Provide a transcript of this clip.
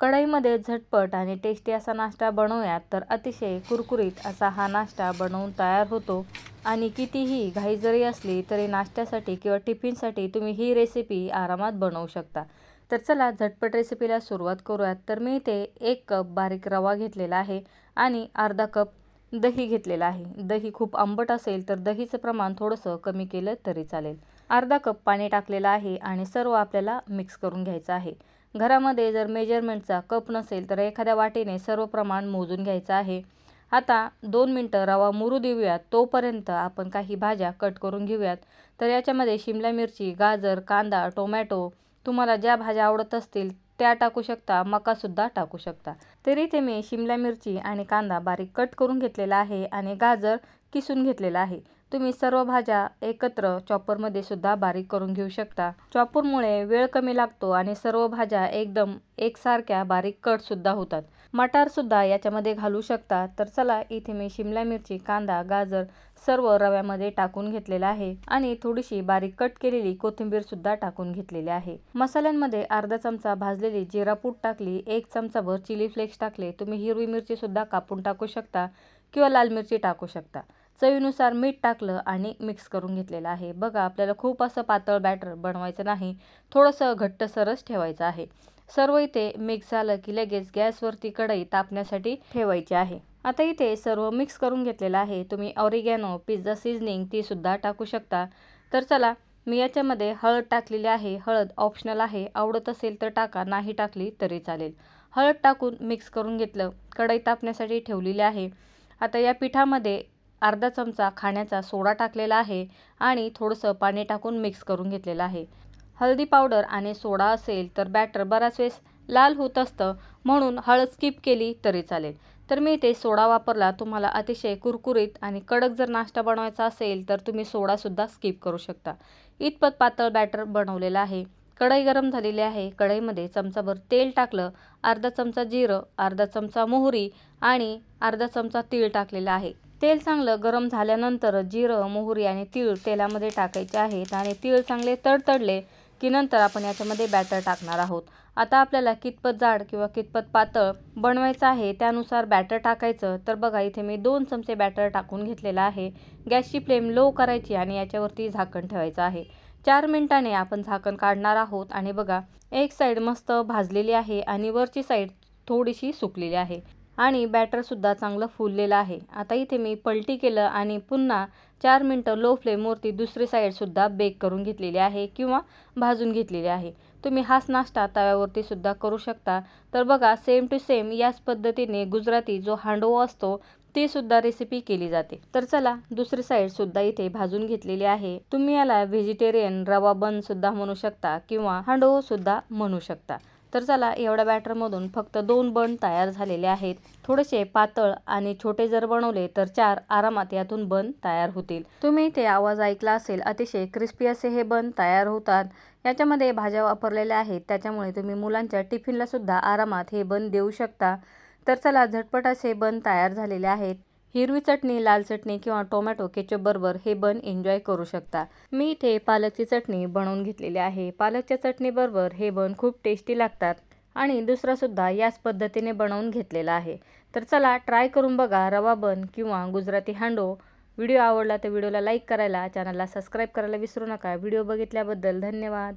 कढईमध्ये झटपट आणि टेस्टी असा नाश्ता बनवूयात तर अतिशय कुरकुरीत असा हा नाश्ता बनवून तयार होतो. आणि कितीही घाई जरी असली तरी नाश्त्यासाठी किंवा टिफिनसाठी तुम्ही ही रेसिपी आरामात बनवू शकता. तर चला झटपट रेसिपीला सुरुवात करूयात. तर मी इथे एक कप बारीक रवा घेतलेला आहे आणि अर्धा कप दही घेतलेलं आहे. दही खूप आंबट असेल तर दहीचं प्रमाण थोडंसं कमी केलं तरी चालेल. अर्धा कप पाणी टाकलेलं आहे आणि सर्व आपल्याला मिक्स करून घ्यायचं आहे. घरामध्ये जर मेजरमेंटचा कप नसेल तर एखाद्या वाटीने सर्व प्रमाण मोजून घ्यायचं आहे. आता दोन मिनटं रवा मुरू देऊयात. तोपर्यंत आपण काही भाज्या कट करून घेऊयात. तर याच्यामध्ये शिमला मिरची गाजर कांदा टोमॅटो तुम्हाला ज्या भाज्या आवडत असतील त्या टाकू शकता मकासुद्धा टाकू शकता. तरी ते मी शिमला मिरची आणि कांदा बारीक कट करून घेतलेला आहे आणि गाजर किसून घेतलेला आहे. तुम्ही सर्व भाज्या एकत्र चॉपरमध्ये सुद्धा बारीक करून घेऊ शकता. चॉपरमुळे वेळ कमी लागतो आणि सर्व भाज्या एकदम एकसारख्या बारीक कटसुद्धा होतात. मटारसुद्धा याच्यामध्ये घालू शकता. तर चला इथे मी शिमला मिरची कांदा गाजर सर्व रव्यामध्ये टाकून घेतलेला आहे आणि थोडीशी बारीक कट केलेली कोथिंबीरसुद्धा टाकून घेतलेली आहे. मसाल्यांमध्ये अर्धा चमचा भाजलेली जिरापूट टाकली एक चमचाभर चिली फ्लेक्स टाकले तुम्ही हिरवी मिरचीसुद्धा कापून टाकू शकता किंवा लाल मिरची टाकू शकता. चवीनुसार मीठ टाकलं आणि मिक्स करून घेतलेलं आहे. बघा आपल्याला खूप असं पातळ बॅटर बनवायचं नाही. थोडंसं घट्टसरच ठेवायचं आहे. सर्व इथे मिक्स झालं की लगेच गॅसवरती कढई तापण्यासाठी ठेवायची आहे. आता इथे सर्व मिक्स करून घेतलेलं आहे. तुम्ही ऑरिगॅनो पिझ्झा सिझनिंग तीसुद्धा टाकू शकता. तर चला मी याच्यामध्ये हळद टाकलेली आहे. हळद ऑप्शनल आहे. आवडत असेल तर टाका नाही टाकली तरी चालेल. हळद टाकून मिक्स करून घेतलं. कढई तापण्यासाठी ठेवलेली आहे. आता या पिठामध्ये अर्धा चमचा खाण्याचा सोडा टाकलेला आहे आणि थोडंसं पाणी टाकून मिक्स करून घेतलेलं आहे. हळदी पावडर आणि सोडा असेल तर बॅटर बराच वेळेस लाल होत असतं म्हणून हळद स्किप केली तरी चालेल. तर मी ते सोडा वापरला तुम्हाला अतिशय कुरकुरीत आणि कडक जर नाश्ता बनवायचा असेल तर तुम्ही सोडासुद्धा स्किप करू शकता. इतपत पातळ बॅटर बनवलेलं आहे. कढई गरम झालेली आहे. कढईमध्ये चमचाभर तेल टाकलं अर्धा चमचा जिरं अर्धा चमचा मोहरी आणि अर्धा चमचा तीळ टाकलेलं आहे. तेल चांगलं गरम झाल्यानंतर जिरं मोहरी आणि तीळ तेलामध्ये टाकायचे आहेत आणि तीळ चांगले तडतडले की नंतर आपण याच्यामध्ये बॅटर टाकणार आहोत. आता आपल्याला कितपत जाड किंवा कितपत पातळ बनवायचं आहे त्यानुसार बॅटर टाकायचं. तर बघा इथे मी दोन चमचे बॅटर टाकून घेतलेलं आहे. गॅसची फ्लेम लो करायची आणि याच्यावरती झाकण ठेवायचं आहे. चार मिनिटाने आपण झाकण काढणार आहोत आणि बघा एक साईड मस्त भाजलेली आहे आणि वरची साईड थोडीशी सुकलेली आहे. आणि बॅटरसुद्धा चांगलं फुललेलं आहे. आता इथे मी पलटी केलं आणि पुन्हा चार मिनटं लो फ्लेमवरती दुसरी साईडसुद्धा बेक करून घेतलेली आहे किंवा भाजून घेतलेली आहे. तुम्ही हाच नाश्ता तव्यावरती सुद्धा करू शकता. तर बघा सेम टू सेम याच पद्धतीने गुजराती जो हांडवो असतो ती सुद्धा रेसिपी केली जाते. तर चला दुसरी साईड सुद्धा इथे भाजून घेतलेली आहे. तुम्ही याला व्हेजिटेरियन रवा बन सुद्धा म्हणू शकता किंवा हांडवोसुद्धा म्हणू शकता. तर चला एवढ्या बॅटरमधून फक्त दोन बन तयार झालेले आहेत. थोडेसे पातळ आणि छोटे जर बनवले तर चार आरामात यातून बन तयार होतील. तुम्ही ते आवाज ऐकला असेल अतिशय क्रिस्पी असे हे बन तयार होतात. याच्यामध्ये भाज्या वापरलेल्या आहेत त्याच्यामुळे तुम्ही मुलांच्या टिफिनला सुद्धा आरामात हे बन देऊ शकता. तर चला झटपट असे बन तयार झालेले आहेत. हिरवी चटणी लाल चटणी किंवा टोमॅटो केचप बरोबर हे बन एन्जॉय करू शकता. मी इथे पालकची चटणी बनवून घेतलेली आहे. पालकच्या चटणीबरोबर हे बन खूप टेस्टी लागतात आणि दुसरासुद्धा याच पद्धतीने बनवून घेतलेला आहे. तर चला ट्राय करून बघा रवा बन किंवा गुजराती हांडो. व्हिडिओ आवडला तर व्हिडिओला लाईक करायला चॅनलला सबस्क्राईब करायला विसरू नका. व्हिडिओ बघितल्याबद्दल धन्यवाद.